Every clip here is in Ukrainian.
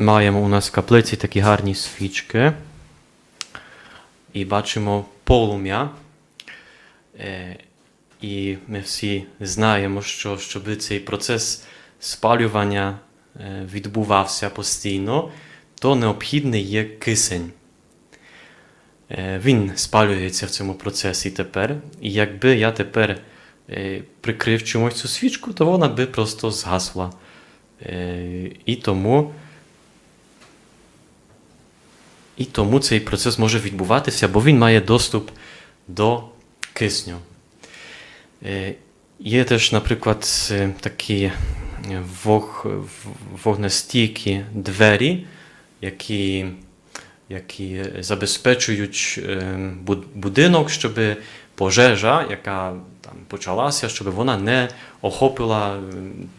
маємо у нас в каплиці такі гарні свічки. І бачимо полум'я. Е, І ми всі знаємо, що щоб цей процес спалювання е, відбувався постійно, то необхідний є кисень. Е, Він спалюється в цьому процесі тепер. І якби я тепер прикрив чомусь цю свічку, то вона би просто згасла. І тому, і тому цей процес може відбуватися, бо він має доступ до кисню. Е, Є теж, наприклад, е, такі е, вогнестійкі двері, які, які забезпечують будинок, щоб пожежа, яка там почалася, щоб вона не охопила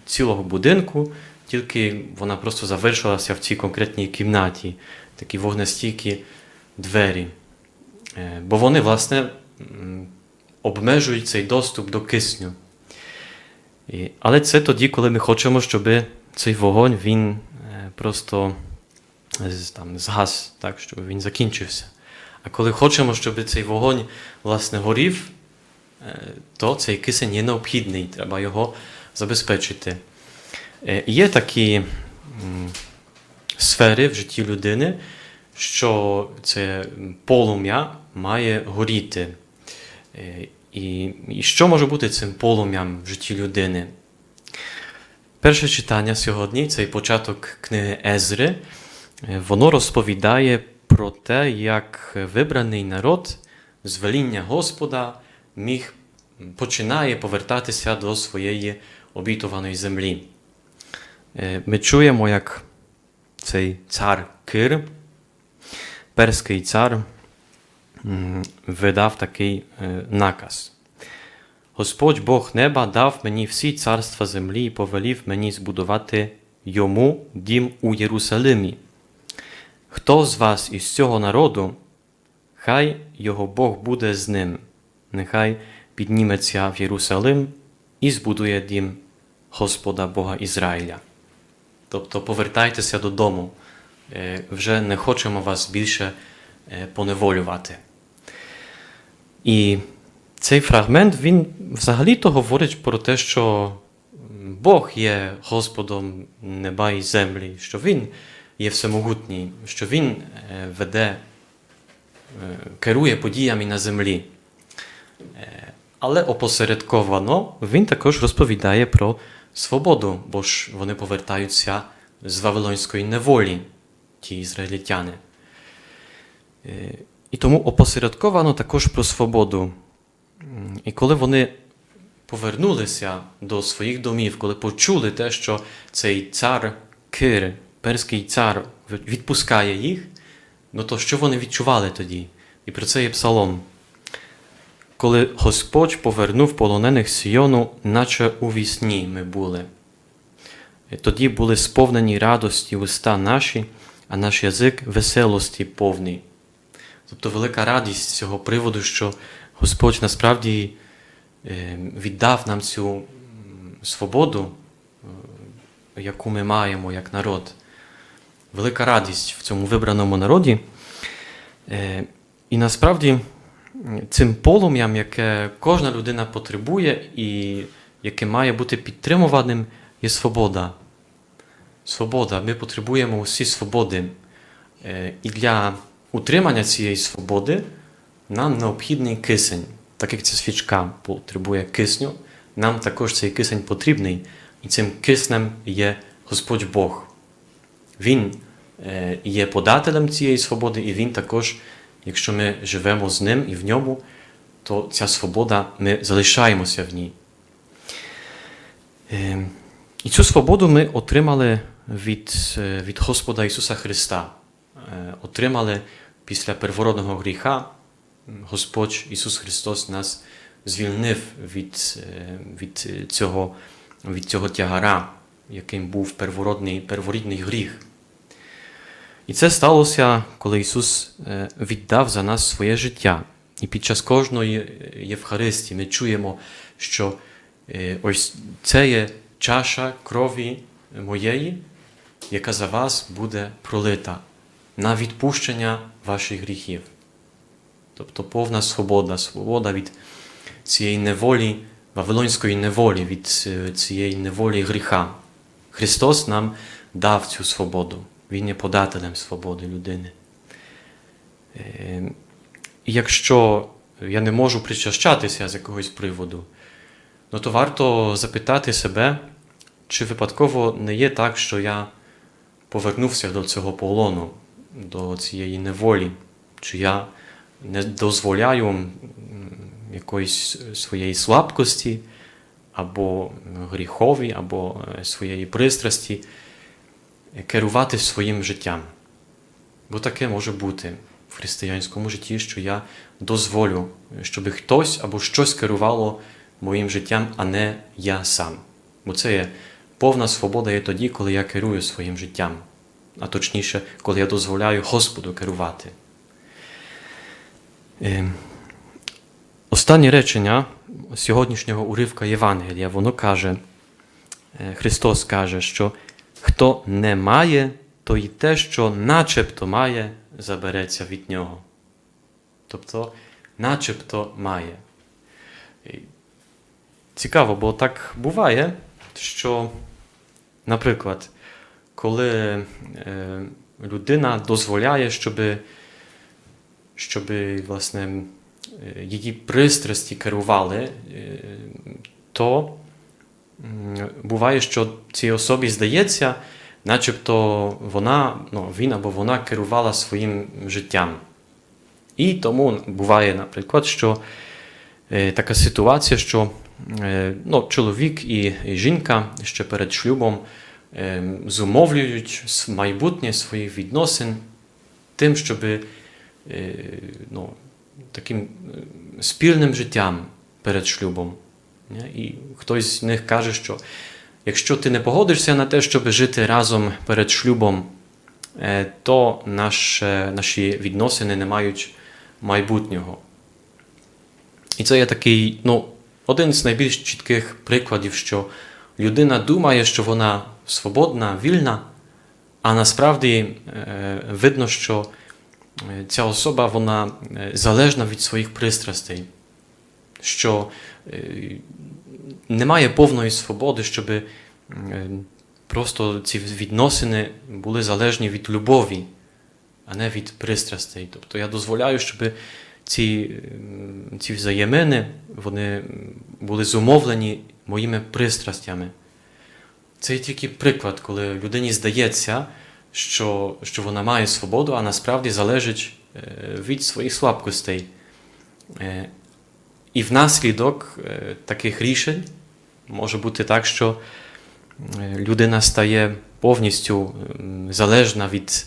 цілого будинку, тільки вона просто завершилася в цій конкретній кімнаті, такі вогнестійкі двері. Е, Бо вони, власне, обмежують цей доступ до кисню. Але це тоді, коли ми хочемо, щоб цей вогонь він е, просто там, згас, так, щоб він закінчився. А коли хочемо, щоб цей вогонь власне горів, е, то цей кисень є необхідний, треба його забезпечити. Є такі сфери в житті людини, що це полум'я має горіти. Е, І, і що може бути цим полум'ям в житті людини? Перше читання сьогодні, цей початок книги Езри, е, воно розповідає про те, як вибраний народ з веління Господа міг починає повертатися до своєї обітованої землі. Е, Ми чуємо, як цей цар Кир, перський цар, видав такий е, наказ. Господь Бог неба дав мені всі царства землі і повелів мені збудувати йому дім у Єрусалимі. Хто з вас із цього народу, хай його Бог буде з ним, нехай підніметься в Єрусалим і збудує дім Господа Бога Ізраїля. Тобто повертайтеся додому, вже не хочемо вас більше е, поневолювати. І цей фрагмент він взагалі-то говорить про те, що Бог є Господом неба і землі, що Він є всемогутній, що Він е, веде, е, керує подіями на землі. Е, Але опосередковано він також розповідає про свободу, бо ж вони повертаються з Вавилонської неволі, ті ізраїльтяни. Е, І тому опосередковано також про свободу. І коли вони повернулися до своїх домів, коли почули те, що цей цар Кир, перський цар, відпускає їх, ну то що вони відчували тоді? І про це є псалом. Коли Господь повернув полонених Сіону, наче у вісні ми були. І Тоді були сповнені радості уста наші, а наш язик веселості повний. Тобто велика радість з цього приводу, що Господь насправді е, віддав нам цю свободу, е, яку ми маємо як народ. Велика радість в цьому вибраному народі. Е, І насправді цим полум'ям, яке кожна людина потребує і яке має бути підтримуваним, є свобода. Свобода. Ми потребуємо усі свободи. Е, І для утримання цієї свободи нам необхідний кисень. Так як ця свічка потребує кисню, нам також цей кисень потрібний, і цим киснем є Господь Бог. Він е, є подателем цієї свободи, і Він також, якщо ми живемо з ним і в ньому, то ця свобода, ми залишаємося в ній. Е, І цю свободу ми отримали від, е, від Господа Ісуса Христа. Е, Отримали після первородного гріха. Господь Ісус Христос нас звільнив від, е, від, цього, від цього тягара, яким був первородний, перворідний гріх. І це сталося, коли Ісус віддав за нас своє життя. І під час кожної Євхаристії ми чуємо, що ось це є чаша крові моєї, яка за вас буде пролита на відпущення ваших гріхів. Тобто повна свобода, свобода від цієї неволі, вавилонської неволі, від е, цієї неволі гріха. Христос нам дав цю свободу. Він є подателем свободи людини. Е, І якщо я не можу причащатися з якогось приводу, ну то варто запитати себе, чи випадково не є так, що я повернувся до цього полону, до цієї неволі, чи я не дозволяю якоїсь своєї слабкості, або гріхові, або е, своєї пристрасті керувати своїм життям. Бо таке може бути в християнському житті, що я дозволю, щоб хтось або щось керувало моїм життям, а не я сам. Бо це є повна свобода є тоді, коли я керую своїм життям, а точніше, коли я дозволяю Господу керувати. Е, Останнє речення сьогоднішнього уривка Євангелія, воно каже, е, Христос каже, що хто не має, то й те, що начебто має, забереться від нього. Тобто, начебто має. Цікаво, бо так буває, що, наприклад, коли е, людина дозволяє, щоб, щоб власне, її пристрасті керували, е, то буває, що цій особі здається, начебто вона, ну, він або вона керувала своїм життям. І тому буває, наприклад, що е, така ситуація, що ну, чоловік і, жінка ще перед шлюбом е, зумовлюють майбутнє своїх відносин тим, щоб е, ну, таким е, спільним життям перед шлюбом. І хтось з них каже, що якщо ти не погодишся на те, щоб жити разом перед шлюбом, е, то наше, наші відносини не мають майбутнього. І це є такий, ну, один з найбільш чітких прикладів, що людина думає, що вона свободна, вільна, а насправді е, видно, що е, ця особа вона е, залежна від своїх пристрастей, що немає повної свободи, щоб просто ці відносини були залежні від любові, а не від пристрастей. Тобто я дозволяю, щоб ці, ці взаємини вони були зумовлені моїми пристрастями. Це є тільки приклад, коли людині здається, що, що вона має свободу, а насправді залежить е, від своїх слабкостей. Е, І внаслідок е, таких рішень може бути так, що людина стає повністю залежна від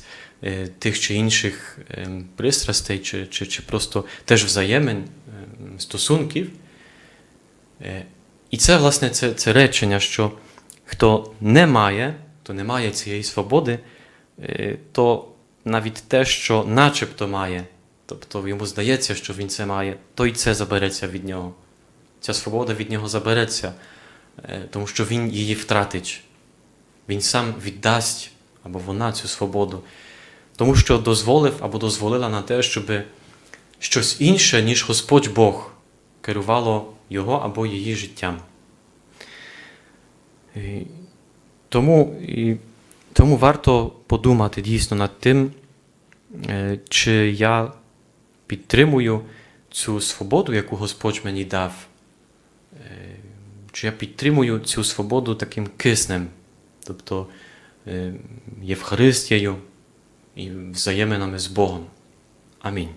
тих чи інших е, пристрастей, чи, чи, чи просто теж взаємин, е, стосунків. Е, І це, власне, це, це речення, що хто не має, хто не має цієї свободи, е, то навіть те, що начебто має, тобто йому здається, що він це має, то й це забереться від нього. Ця свобода від нього забереться, е, тому що він її втратить. Він сам віддасть або вона цю свободу, тому що дозволив або дозволила на те, щоб щось інше, ніж Господь Бог, керувало його або її життям. Тому, тому варто подумати дійсно над тим, е, чи я підтримую цю свободу, яку Господь мені дав, е, чи я підтримую цю свободу таким киснем, тобто е, Євхаристією і взаєминами з Богом. Амінь.